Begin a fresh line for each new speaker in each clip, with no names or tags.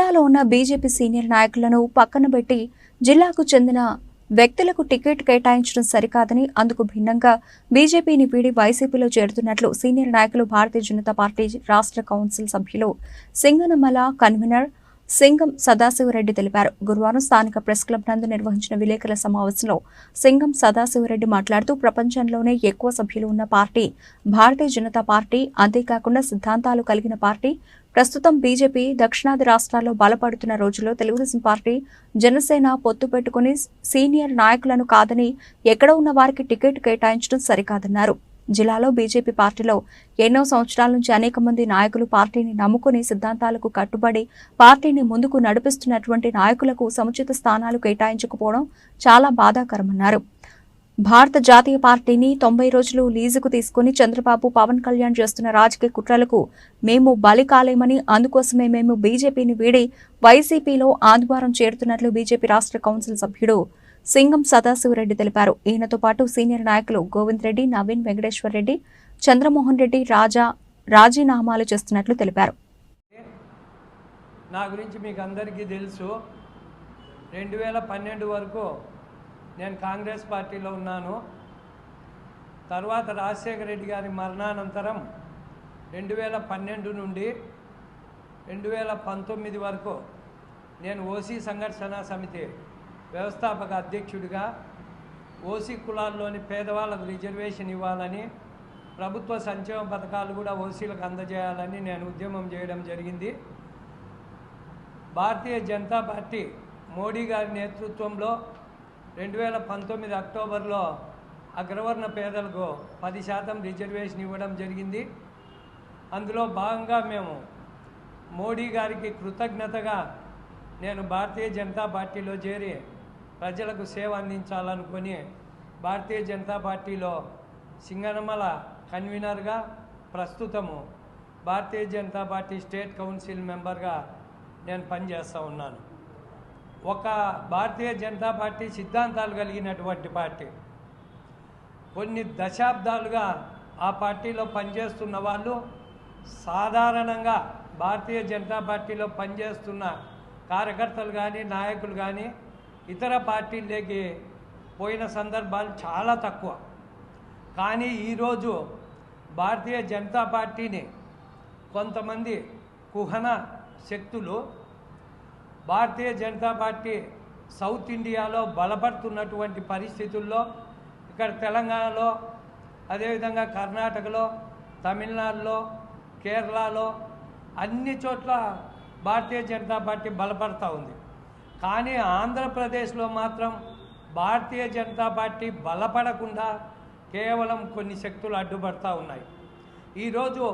జిల్లాలో ఉన్న BJP senior నాయకులను పక్కన పెట్టి జిల్లాకు చెందిన వ్యక్తులకు టికెట్ కేటాయించడం సరికాదని అందుకు భిన్నంగా బీజేపీని వీడి వైసీపీలో చేరుతున్నట్లు సీనియర్ నాయకులు భారతీయ జనతా పార్టీ రాష్ట్ర కౌన్సిల్ సభ్యులు సింగనమల కన్వీనర్ సింగం సదాశివరెడ్డి తెలిపారు. గురువారం స్థానిక ప్రెస్ క్లబ్ నందు నిర్వహించిన విలేకరుల సమావేశంలో సింగం సదాశివరెడ్డి మాట్లాడుతూ ప్రపంచంలోనే ఎక్కువ సభ్యులు ఉన్న పార్టీ భారతీయ జనతా పార్టీ అంతేకాకుండా సిద్ధాంతాలు కలిగిన పార్టీ ప్రస్తుతం బీజేపీ దక్షిణాది రాష్ట్రాల్లో బలపడుతున్న రోజుల్లో తెలుగుదేశం పార్టీ జనసేన పొత్తు పెట్టుకుని సీనియర్ నాయకులను కాదని ఎక్కడ ఉన్న వారికి టికెట్ కేటాయించడం సరికాదన్నారు. జిల్లాలో బీజేపీ పార్టీలో ఎన్నో సంవత్సరాల నుంచి అనేక మంది నాయకులు పార్టీని నమ్ముకుని సిద్ధాంతాలకు కట్టుబడి పార్టీని ముందుకు నడిపిస్తున్నటువంటి నాయకులకు సముచిత స్థానాలు కేటాయించకపోవడం చాలా బాధాకరమన్నారు. భారత జాతీయ పార్టీని తొంభై రోజులు లీజుకు తీసుకుని చంద్రబాబు పవన్ కళ్యాణ్ చేస్తున్న రాజకీయ కుట్రలకు మేము బలి కాలేమని అందుకోసమే మేము బీజేపీని వీడి వైసీపీలో ఆదివారం చేరుతున్నట్లు బీజేపీ రాష్ట్ర కౌన్సిల్ సభ్యుడు సింగం సదాశివరెడ్డి తెలిపారు. ఈయనతో పాటు సీనియర్ నాయకులు గోవింద్ రెడ్డి నవీన్ వెంకటేశ్వర్ రెడ్డి చంద్రమోహన్ రెడ్డి రాజా రాజీనామాలు చేస్తున్నట్లు తెలిపారు.
నా గురించి మీకు అందరికీ తెలుసు. రెండు వేల పన్నెండు వరకు నేను కాంగ్రెస్ పార్టీలో ఉన్నాను. తర్వాత రాజశేఖర రెడ్డి గారి మరణానంతరం రెండు వేల పన్నెండు నుండి రెండు వేల పంతొమ్మిది వరకు నేను ఓసీ సంఘర్షణ సమితి వ్యవస్థాపక అధ్యక్షుడిగా ఓసీ కులాల్లోని పేదవాళ్ళకు రిజర్వేషన్ ఇవ్వాలని ప్రభుత్వ సంక్షేమ పథకాలు కూడా ఓసీలకు అందజేయాలని నేను ఉద్యమం చేయడం జరిగింది. భారతీయ జనతా పార్టీ మోడీ గారి నేతృత్వంలో రెండు వేల పంతొమ్మిది అక్టోబర్లో అగ్రవర్ణ పేదలకు పది శాతం రిజర్వేషన్ ఇవ్వడం జరిగింది. అందులో భాగంగా మేము మోడీ గారికి కృతజ్ఞతగా నేను భారతీయ జనతా పార్టీలో చేరి ప్రజలకు సేవ అందించాలనుకుని భారతీయ జనతా పార్టీలో సింగనమల కన్వీనర్గా ప్రస్తుతము Bharatiya Janata party state council మెంబర్గా నేను పనిచేస్తూ ఉన్నాను. ఒక భారతీయ జనతా పార్టీ సిద్ధాంతాలు కలిగినటువంటి పార్టీ. కొన్ని దశాబ్దాలుగా ఆ పార్టీలో పనిచేస్తున్న వాళ్ళు సాధారణంగా భారతీయ జనతా పార్టీలో పనిచేస్తున్న కార్యకర్తలు కానీ నాయకులు కానీ ఇతర పార్టీలకి పోయిన సందర్భాలు చాలా తక్కువ. కానీ ఈరోజు భారతీయ జనతా పార్టీని కొంతమంది కుహన శక్తులు భారతీయ జనతా పార్టీ సౌత్ ఇండియాలో బలపడుతున్నటువంటి పరిస్థితుల్లో ఇక్కడ తెలంగాణలో అదేవిధంగా కర్ణాటకలో తమిళనాడులో కేరళలో అన్ని చోట్ల భారతీయ జనతా పార్టీ బలపడతా ఉంది. కానీ ఆంధ్రప్రదేశ్లో మాత్రం భారతీయ జనతా పార్టీ బలపడకుండా కేవలం కొన్ని శక్తులు అడ్డుపడతా ఉన్నాయి. ఈరోజు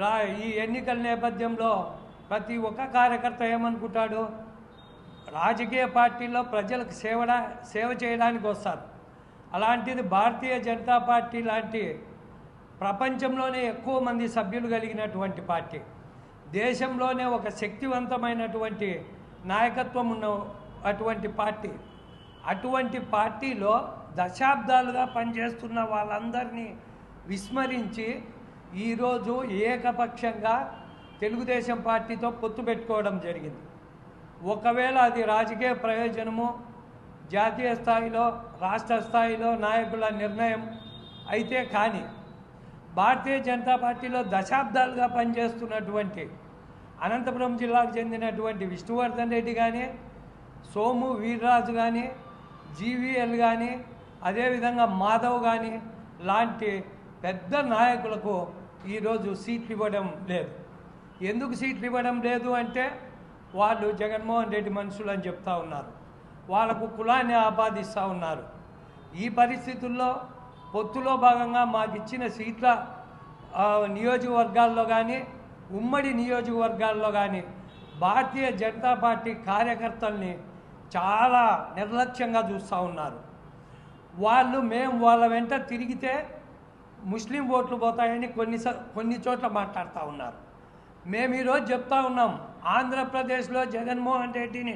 రా ఈ ఎన్నికల నేపథ్యంలో ప్రతి ఒక్క కార్యకర్త ఏమనుకుంటాడు? రాజకీయ పార్టీలో ప్రజలకు సేవడా సేవ చేయడానికి వస్తారు. అలాంటిది భారతీయ జనతా పార్టీ లాంటి ప్రపంచంలోనే ఎక్కువ మంది సభ్యులు కలిగినటువంటి పార్టీ. దేశంలోనే ఒక శక్తివంతమైనటువంటి నాయకత్వం ఉన్న అటువంటి పార్టీ. అటువంటి పార్టీలో దశాబ్దాలుగా పనిచేస్తున్న వాళ్ళందరినీ విస్మరించి ఈరోజు ఏకపక్షంగా తెలుగుదేశం పార్టీతో పొత్తు పెట్టుకోవడం జరిగింది. ఒకవేళ అది రాజకీయ ప్రయోజనము జాతీయ స్థాయిలో రాష్ట్ర స్థాయిలో నాయకుల నిర్ణయం అయితే కానీ భారతీయ జనతా పార్టీలో దశాబ్దాలుగా పనిచేస్తున్నటువంటి అనంతపురం జిల్లాకు చెందినటువంటి విష్ణువర్ధన్ రెడ్డి కానీ సోము వీర్రాజు కానీ జీవీఎల్ కానీ అదేవిధంగా మాధవ్ కానీ లాంటి పెద్ద నాయకులకు ఈరోజు సీట్లు ఇవ్వడం లేదు. ఎందుకు సీట్లు ఇవ్వడం లేదు అంటే వాళ్ళు జగన్మోహన్ రెడ్డి మనుషులు అని చెప్తా ఉన్నారు. వాళ్ళకు కులాన్ని ఆపాదిస్తూ ఉన్నారు. ఈ పరిస్థితుల్లో పొత్తులో భాగంగా మాకు ఇచ్చిన సీట్ల నియోజకవర్గాల్లో కానీ ఉమ్మడి నియోజకవర్గాల్లో కానీ భారతీయ జనతా పార్టీ కార్యకర్తల్ని చాలా నిర్లక్ష్యంగా చూస్తూ ఉన్నారు. వాళ్ళు మేము వాళ్ళ వెంట తిరిగితే ముస్లిం ఓట్లు పోతాయని కొన్ని కొన్ని చోట్ల మాట్లాడుతూ ఉన్నారు. మేము ఈరోజు చెప్తా ఉన్నాం ఆంధ్రప్రదేశ్లో జగన్మోహన్ రెడ్డిని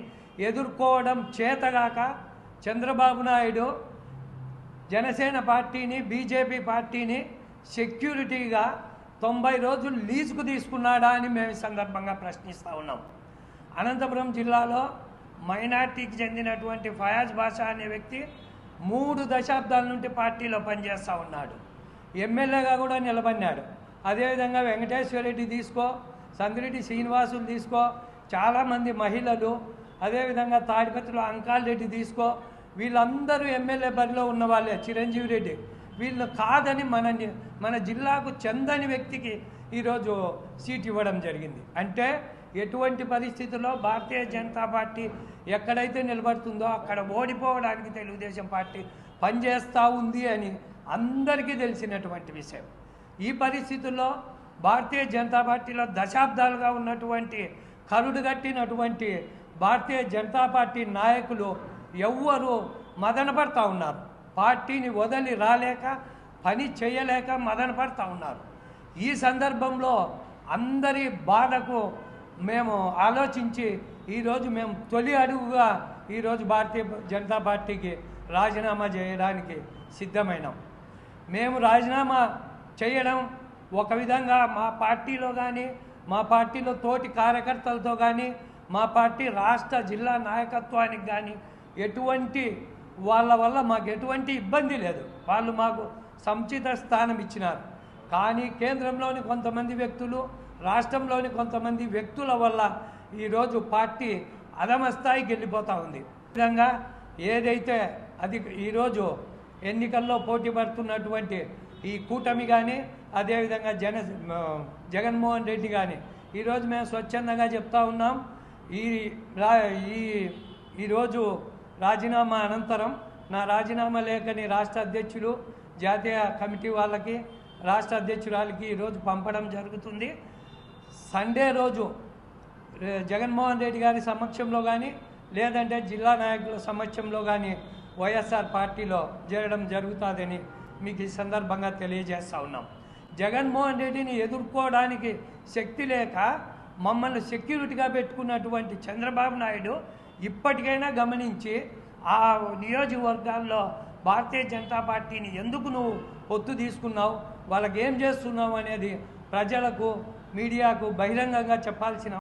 ఎదుర్కోవడం చేతగాక చంద్రబాబు నాయుడు జనసేన పార్టీని బీజేపీ పార్టీని సెక్యూరిటీగా తొంభై రోజులు లీజుకు తీసుకున్నాడా అని మేము ఈ సందర్భంగా ప్రశ్నిస్తూ ఉన్నాం. అనంతపురం జిల్లాలో మైనార్టీకి చెందినటువంటి ఫయాజ్ బాషా అనే వ్యక్తి మూడు దశాబ్దాల నుండి పార్టీలో పనిచేస్తూ ఉన్నాడు. ఎమ్మెల్యేగా కూడా నిలబడినాడు. అదేవిధంగా వెంకటేశ్వర రెడ్డి తీసుకో సంగిరెడ్డి శ్రీనివాసులు తీసుకో. చాలామంది మహిళలు అదేవిధంగా తాడిపత్రిలో అంకాల్ రెడ్డి తీసుకో. వీళ్ళందరూ ఎమ్మెల్యే బరిలో ఉన్న వాళ్ళే చిరంజీవి రెడ్డి. వీళ్ళు కాదని మన మన జిల్లాకు చెందని వ్యక్తికి ఈరోజు సీట్ ఇవ్వడం జరిగింది. అంటే ఎటువంటి పరిస్థితుల్లో భారతీయ జనతా పార్టీ ఎక్కడైతే నిలబడుతుందో అక్కడ ఓడిపోవడానికి తెలుగుదేశం పార్టీ పనిచేస్తూ ఉంది అని అందరికీ తెలిసినటువంటి విషయం. ఈ పరిస్థితుల్లో భారతీయ జనతా పార్టీలో దశాబ్దాలుగా ఉన్నటువంటి కరుడు కట్టినటువంటి భారతీయ జనతా పార్టీ నాయకులు ఎవ్వరూ మదనపడతా ఉన్నారు. పార్టీని వదిలి రాలేక పని చేయలేక మదనపడతా ఉన్నారు. ఈ సందర్భంలో అందరి బాధకు మేము ఆలోచించి ఈరోజు మేము తొలి అడుగుగా ఈరోజు భారతీయ జనతా పార్టీకి రాజీనామా చేయడానికి సిద్ధమైనాం. మేము రాజీనామా చేయడం ఒక విధంగా మా పార్టీలో కానీ మా పార్టీలో తోటి కార్యకర్తలతో కానీ మా పార్టీ రాష్ట్ర జిల్లా నాయకత్వానికి కానీ ఎటువంటి వాళ్ళ వల్ల మాకు ఎటువంటి ఇబ్బంది లేదు. వాళ్ళు మాకు సముచిత స్థానం ఇచ్చినారు. కానీ కేంద్రంలోని కొంతమంది వ్యక్తులు రాష్ట్రంలోని కొంతమంది వ్యక్తుల వల్ల ఈరోజు పార్టీ అధమ స్థాయికి వెళ్ళిపోతూ ఉంది. విధంగా ఏదైతే అది ఈరోజు ఎన్నికల్లో పోటీ పడుతున్నటువంటి ఈ కూటమి కానీ అదేవిధంగా జన జగన్మోహన్ రెడ్డి కానీ ఈరోజు మేము స్వచ్ఛందంగా చెప్తా ఉన్నాం. ఈ రా ఈ ఈరోజు రాజీనామా అనంతరం నా రాజీనామా లేఖని రాష్ట్ర అధ్యక్షులు జాతీయ కమిటీ వాళ్ళకి రాష్ట్ర అధ్యక్షురాలకి ఈరోజు పంపడం జరుగుతుంది. సండే రోజు జగన్మోహన్ రెడ్డి గారి సమక్షంలో కానీ లేదంటే జిల్లా నాయకుల సమక్షంలో కానీ వైఎస్ఆర్ పార్టీలో చేరడం జరుగుతుందని మీకు ఈ సందర్భంగా తెలియజేస్తా ఉన్నాం. జగన్మోహన్ రెడ్డిని ఎదుర్కోవడానికి శక్తి లేక మమ్మల్ని సెక్యూరిటీగా పెట్టుకున్నటువంటి చంద్రబాబు నాయుడు ఇప్పటికైనా గమనించి ఆ నియోజకవర్గాల్లో భారతీయ జనతా పార్టీని ఎందుకు నువ్వు పొత్తు తీసుకున్నావు? వాళ్ళకి ఏం చేస్తున్నావు అనేది ప్రజలకు మీడియాకు బహిరంగంగా చెప్పాల్సిన